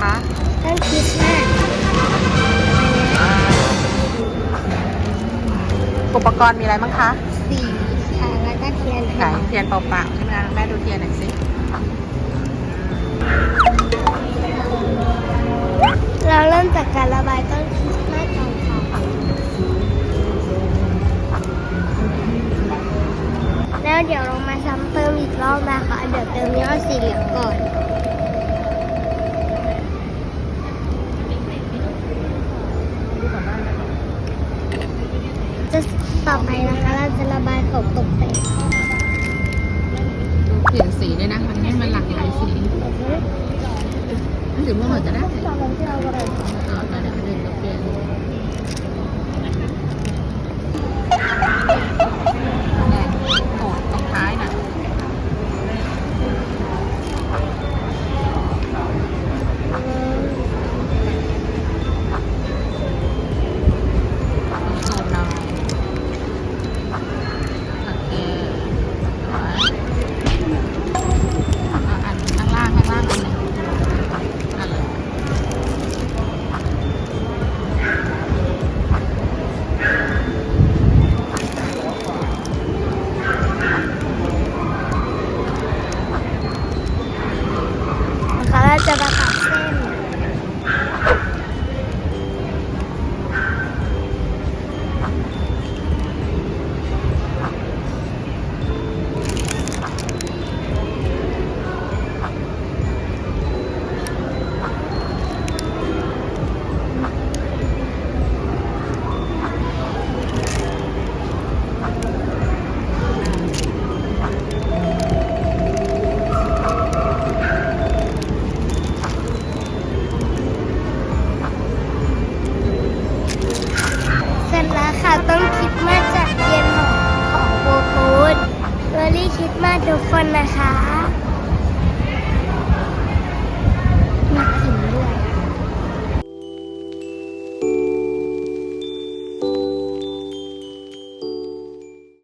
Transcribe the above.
คะต้นคริสต์มาสอุปกรณ์มีอะไรบ้างคะสีแล้วก็เทียนไหนค่ะเทียนเปล่าๆใช่ไหมคะแม่ดูเทียนหน่อยสิเราเริ่มจากการระบายต้นคริสต์มาสก่อนแล้วเดี๋ยวลงมาซ้ำเติมอีกรอบนะคะเดี๋ยวเติมยอดสีเหลืองก่อน ต่อไปนะคะ เราจะระบายของตกแต่งเปลี่ยนสีด้วยนะคะ รี่คิดมาทุกคนนะคะ